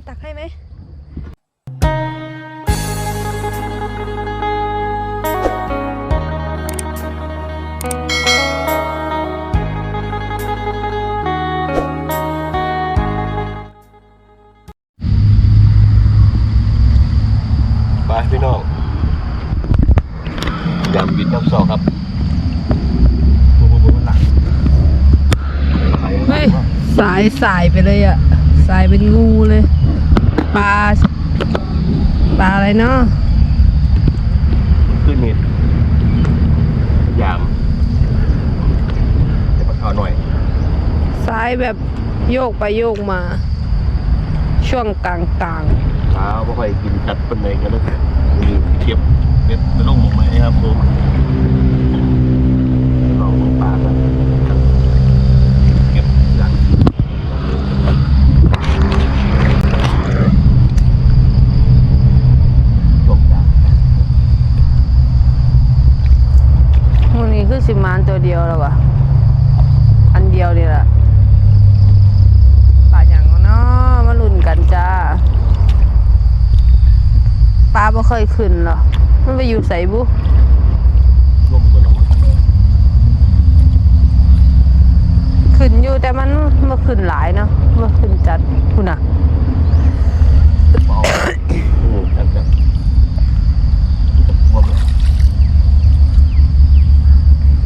มาตักให้ไหมไปพี่น้องยำบิดน้ำซอกครับบูบูบูมันหลังเฮ้ยสายสายไปเลยอะสายเป็นงูเลย ปลาปลาอะไรเนาะขึ้นมีดยำเดี๋ยวมาข่าวหน่อยสายแบบโยกไปโยกมา ช่วงกลางกลางเช้าไม่ค่อยกินจัดเป็นเลยกันเลยมีเทียบเว็บไปลงหมกไหมครับผมลองปลากันเก็บหลัง ลงจาก ๆวันนี้คือ สิมานตัวเดียวแล้ววะอันเดียวนี่แหละปลาอย่างเนาะมาลุ้นกันจ้าปลาบ่เคยขึ้นหรอมันไปอยู่ใส่บุขึ้นอยู่แต่มันมาขึ้นหลายเนาะมาขึ้นจัดคุณอะ เบาอืมจัดจัดหมดเลย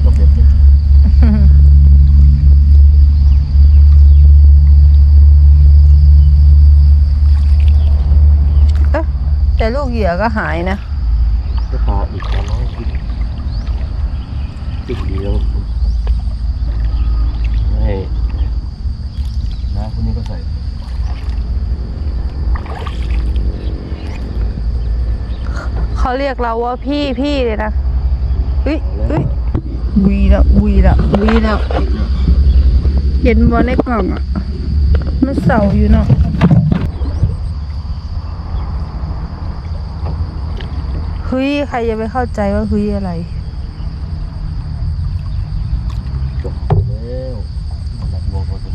ก็เบ็ดนี่ เอ๊ะแต่ลูกเห ยื่อก็หายนะก็ปลาอีกแล้วน้อยกินติดดีแล้วให้น้ำพวกนี้ก็ใส่เขาเรียกเราว่าพี่พี่เลยนะเฮ้ยเฮ้ยวีแล้ววีแล้ววีแล้วเห็นบอลในกล่องอะ มันเสาอยู่เนาะ ฮ้ยใครจะไปเข้าใจว่าเฮ้ยอะไรจบแล้วหนักงงพอสม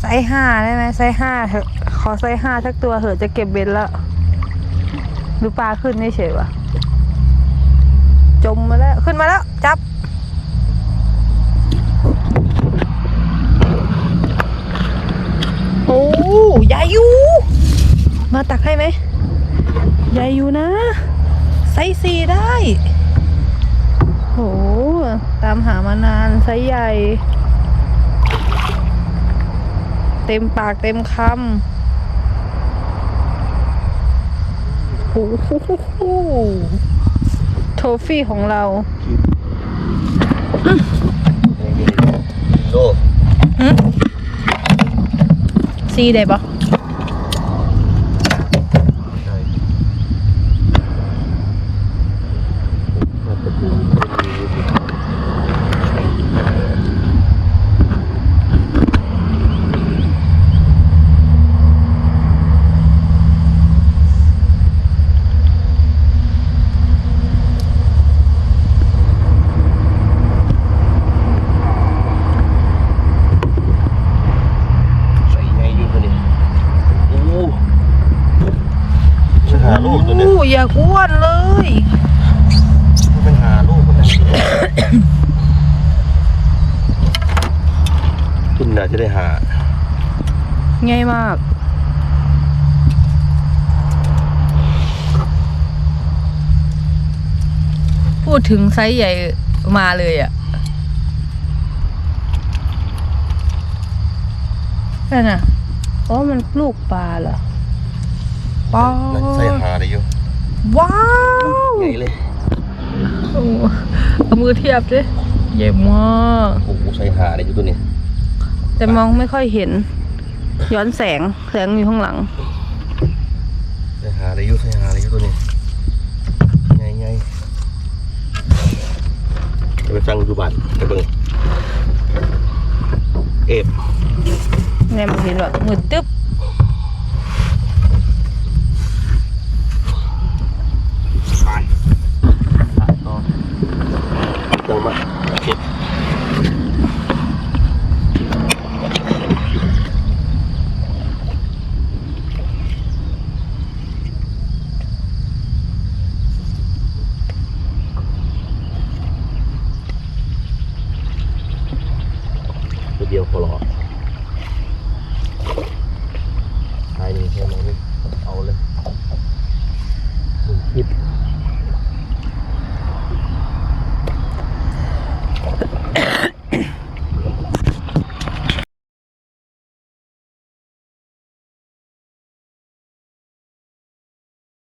ไซส์ห้าได้ไหมไซส์ห้าเถอะขอไซส์ห้าสักตัวเถอะจะเก็บเบ็ดแล้วดูปลาขึ้นไม่เฉยวะจมมาแล้ว ขึ้นมาแล้ว จับ โอ้ยายอยู่มาตักให้ไหมยายอยู่นะไซส์สี่ได้ โห ตามหามานานไซส์ใหญ่ เต็มปากเต็มคำโอ้โหโทฟี่ของเราโลซีได้ปะ ใช่น่าจะดูใส่ไงอยู่ตัวนี้โอ้ฉัน หาลูกตัวเนี้ยโอ้อย่าอ้วนเลย มันเป็นหาลูกมันนะขึ้นน่าจะได้หาง่ายมาก พูดถึงไซส์ใหญ่มาเลยอะ่ะนั่นน่ะอ๋อมันลูกปลาเหรอ ป้าน่าจะใส่หาได้อยู่ว้าวใหญ่เลยโอ้เอามือเทียบดิใหญ่มากโอ้โหใส่หาได้อยู่ตัวนี้ แต่มองไม่ค่อยเห็น ย้อนแสงแสงอยู่ข้างหลังใส่หาได้อยู่ใส่หาได้อยู่ตัวนี้ไงไงไปสั่งอยู่บ้านไปเบิ่งเอฟแน่มันเห็นว่ามืดตึ๊บ ออกใครมีใช่ไหมเอาเลยคิด